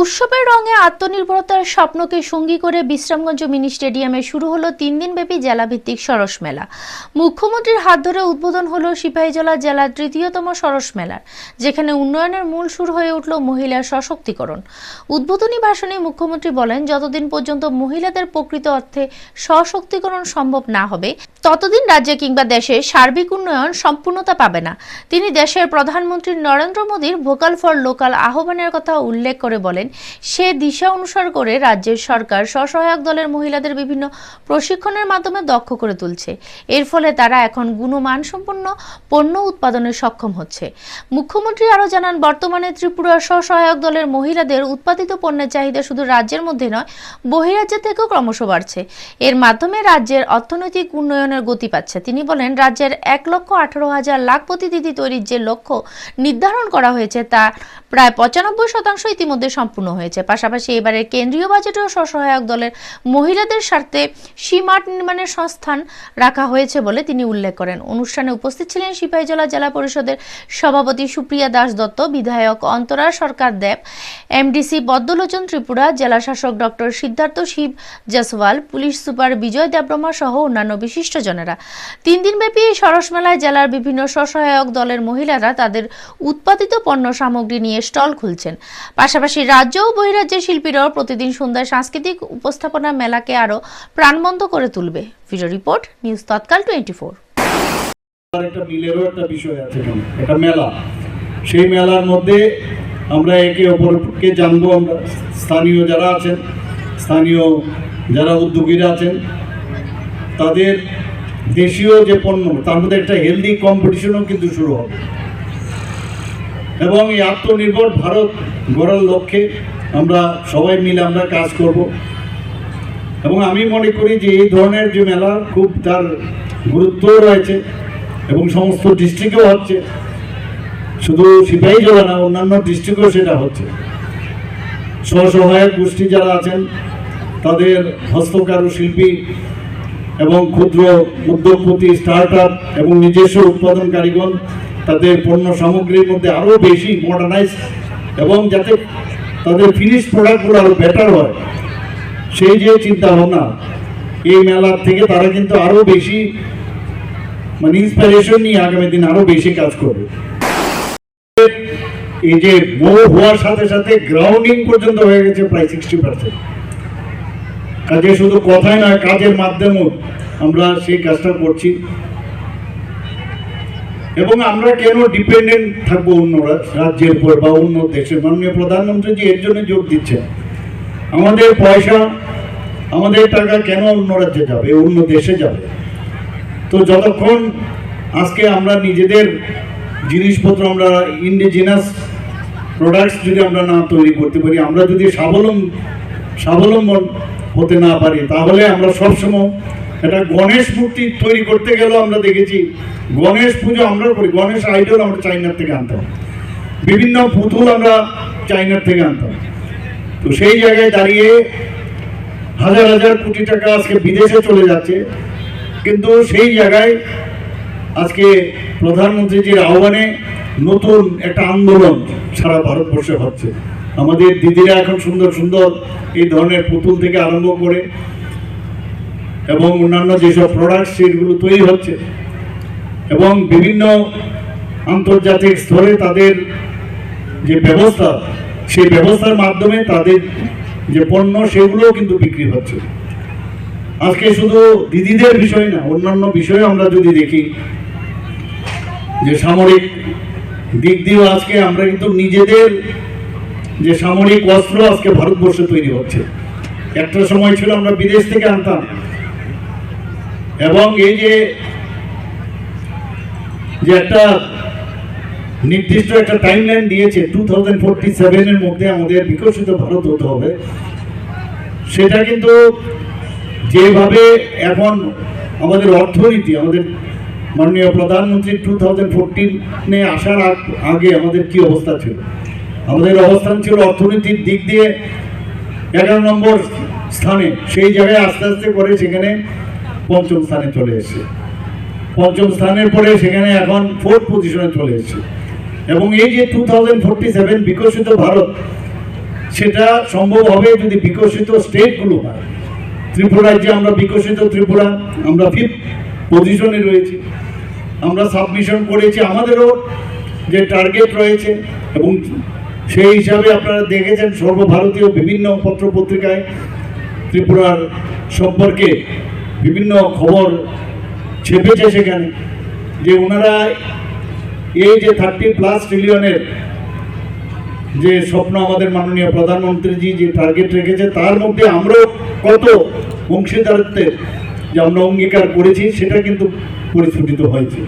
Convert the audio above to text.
উৎসবের রঙে আত্মনির্ভরতার স্বপ্নকে সঙ্গী করে বিশ্রামগঞ্জ মিনি স্টেডিয়ামে শুরু হলো তিন দিনব্যাপী জেলাভিত্তিক সরস মেলা। মুখ্যমন্ত্রীর হাত ধরে উদ্বোধন হলো সিপাহীজলা জেলার তৃতীয়তম সরস মেলার, যেখানে উন্নয়নের মূল সুর হয়ে উঠল মহিলার সশক্তিকরণ। উদ্বোধনী ভাষণে মুখ্যমন্ত্রী বলেন, যতদিন পর্যন্ত মহিলাদের প্রকৃত অর্থে সশক্তিকরণ সম্ভব না হবে, ততদিন রাজ্যে কিংবা দেশে সার্বিক উন্নয়ন সম্পূর্ণতা পাবে না। তিনি দেশের প্রধানমন্ত্রী নরেন্দ্র মোদীর ভোকাল ফর লোকাল আহ্বানের কথা উল্লেখ করে বলেন সে দিশা অনুসার করে রাজ্যের সরকার স্বসহায়ক দলের মহিলাদের বিভিন্ন প্রশিক্ষণের মাধ্যমে দক্ষ করে তুলছে। এর ফলে তারা এখন গুণমানসম্পন্ন পণ্য উৎপাদনে সক্ষম হচ্ছে। মুখ্যমন্ত্রী আরও জানান, বর্তমানে ত্রিপুরা স্বসহায়ক দলের মহিলাদের উৎপাদিত পণ্যের চাহিদা শুধু রাজ্যের মধ্যে নয়, বহিরাজ্য থেকেও ক্রমশ বাড়ছে। এর মাধ্যমে রাজ্যের অর্থনৈতিক উন্নয়নের গতি পাচ্ছে। তিনি বলেন, রাজ্যের এক লক্ষ আঠারো হাজার লাখপতি দিদি তৈরির যে লক্ষ্য নির্ধারণ করা হয়েছে তা প্রায় পঁচানব্বই শতাংশ ইতিমধ্যে সম্পূর্ণ হয়েছে। পাশাপাশি এবারের কেন্দ্রীয় বাজেটেও স্বসহায়ক দলের মহিলাদের স্বার্থে সীমাট নির্মাণের সংস্থান রাখা হয়েছে বলে তিনি উল্লেখ করেন। অনুষ্ঠানে উপস্থিত ছিলেন সিপাহীজলা জেলা পরিষদের সভাপতি সুপ্রিয়া দাস দত্ত, বিধায়ক অন্তরা সরকার দেব, এমডিসি পদ্মলোচন ত্রিপুরা, জেলা শাসক doctor Siddharth Shiv Jaiswal police super Bijoy Debbarma সহ অন্যান্য বিশিষ্টজনেরা তিন দিনব্যাপী এই সরস মেলায় জেলার বিভিন্ন স্বসহায়ক দলের মহিলারা তাদের উৎপাদিত পণ্য সামগ্রী নিয়ে স্টল খুলছেন। পাশাপাশি রাজ্য ও বহিরাজ্যের শিল্পীরাও প্রতিদিন সন্ধ্যায় সাংস্কৃতিক উপস্থাপনা মেলাকে আরও প্রাণবন্ত করে তুলবে। Video report, news Tatkal twenty four একটা মিলেরও একটা বিষয় আছে মেলা। সেই মেলার মধ্যে আমরা একে অপরকে জানব আমরা। স্থানীয় যারা আছেন, স্থানীয় যারা উদ্যোগীরা আছেন, তাদের দেশীয় যে পণ্য, তার মধ্যে একটা হেলদি কম্পিটিশনও কিন্তু শুরু হবে। এবং এই আত্মনির্ভর ভারত গড়ার লক্ষ্যে আমরা সবাই মিলে আমরা কাজ করব। এবং আমি মনে করি যে এই ধরনের যে মেলা খুব তার গুরুত্ব রয়েছে এবং সমস্ত ডিস্ট্রিক্টেও হচ্ছে। শুধু সিপাহী জেলা না, অন্যান্য ডিস্ট্রিক্টেও সেটা হচ্ছে। স্বসহায়ক গোষ্ঠী যারা আছেন, তাদের হস্তকারু শিল্পী এবং ক্ষুদ্র উদ্যোগপতি স্টার্ট আপ এবং নিজস্ব উৎপাদন কারিগর তাদের পণ্য সামগ্রীর মধ্যে আরও বেশি মডার্নাইজ এবং যাতে তাদের ফিনিশ প্রোডাক্টগুলো আরও বেটার হয়, সেই যে চিন্তা ভাবনা এই মেলার থেকে তারা কিন্তু আরও বেশি মানে ইন্সপিরেশন নিয়ে আগামী দিন আরও বেশি কাজ করবে। এই যে বউ হওয়ার সাথে সাথে গ্রাউন্ডিং পর্যন্ত হয়ে গেছে প্রায় সিক্সটি পার্সেন্ট কাজে শুধু কথাই নয়, কাজের মাধ্যমেও আমরা সেই কাজটা করছি। এবং আমরা কেন ডিপেন্ডেন্ট থাকব অন্য রাজ্যের উপর বা অন্য দেশের? মাননীয় প্রধানমন্ত্রী জি এর জন্য জোর দিচ্ছেন। আমাদের পয়সা, আমাদের টাকা কেন অন্য রাজ্যে যাবে, অন্য দেশে যাবে? তো যতক্ষণ আজকে আমরা নিজেদের জিনিসপত্র, আমরা ইন্ডিজিনাস প্রোডাক্টস যদি আমরা না তৈরি করতে পারি, আমরা যদি স্বাবলম্ব, স্বাবলম্বন হতে না পারি, তাহলে আমরা সবসময় একটা গণেশ মূর্তি তৈরি করতে গেলেও আমরা দেখেছি, গণেশ পুজো আমরা করি, গণেশ আইডল আমরা চাইনার থেকে আনতাম। বিভিন্ন পুতুল আমরা চাইনার থেকে আনতাম। তো সেই জায়গায় দাঁড়িয়ে হাজার হাজার কোটি টাকা আজকে বিদেশে চলে যাচ্ছে। কিন্তু সেই জায়গায় আজকে প্রধানমন্ত্রীজির আহ্বানে নতুন একটা আন্দোলন সারা ভারতবর্ষে হচ্ছে। আমাদের দিদিরা এখন সুন্দর সুন্দর এই ধরনের পুতুল থেকে আরম্ভ করে এবং অন্যান্য যেসব প্রোডাক্ট সেগুলো তৈরি হচ্ছে এবং বিভিন্ন আন্তর্জাতিক স্তরে তাদের যে ব্যবস্থা, সেই ব্যবস্থার মাধ্যমে তাদের যে পণ্য সেগুলোও কিন্তু বিক্রি হচ্ছে। আজকে শুধু দিদিদের বিষয় না, অন্যান্য বিষয়ে আমরা যদি দেখি, যে সামরিক দিক দিয়েও আজকে আমরা কিন্তু নিজেদের যে সামরিক অস্ত্র আজকে ভারতবর্ষে তৈরি হচ্ছে। একটা সময় ছিল আমরা বিদেশ থেকে আনতাম এবং এই যে যে একটা নির্দিষ্ট একটা টাইমলাইন দিয়েছে টু থাউজেন্ড মধ্যে আমাদের বিকশিত ভারত হতে হবে, সেটা কিন্তু যেভাবে এখন আমাদের অর্থনীতি, আমাদের মাননীয় প্রধানমন্ত্রী টু থাউজেন্ড আসার আগে আমাদের কি অবস্থা ছিল? আমাদের অবস্থান ছিল অর্থনীতির দিক দিয়ে এগারো নম্বর স্থানে, সেই জায়গায় আস্তে আস্তে করে সেখানে পঞ্চম স্থানে চলে এসেছে পঞ্চম স্থানের পরে সেখানে এখন ফোর্থ পজিশনে চলে এসেছে এবং এই যে টু থাউজেন্ড সেভেন বিকশিত ভারত, সেটা সম্ভব হবে যদি বিকশিত স্টেটগুলো হয়। ত্রিপুরায় যে আমরা বিকশিত ত্রিপুরা, আমরা ফিফথ পজিশনে রয়েছি। আমরা সাবমিশন করেছি, আমাদেরও যে টার্গেট রয়েছে এবং সেই হিসাবে আপনারা দেখেছেন সর্বভারতীয় বিভিন্ন পত্র পত্রিকায় ত্রিপুরার সম্পর্কে। বিভিন্ন খবর ছেপেছে সেখানে যে ওনারা এই যে থার্টি প্লাস ট্রিলিয়নের যে স্বপ্ন আমাদের মাননীয় প্রধানমন্ত্রীজি যে টার্গেট রেখেছে, তার মধ্যে আমরাও কত অংশীদারত্বের যে আমরা অঙ্গীকার করেছি, সেটা কিন্তু পরিস্ফুটিত হয়েছে।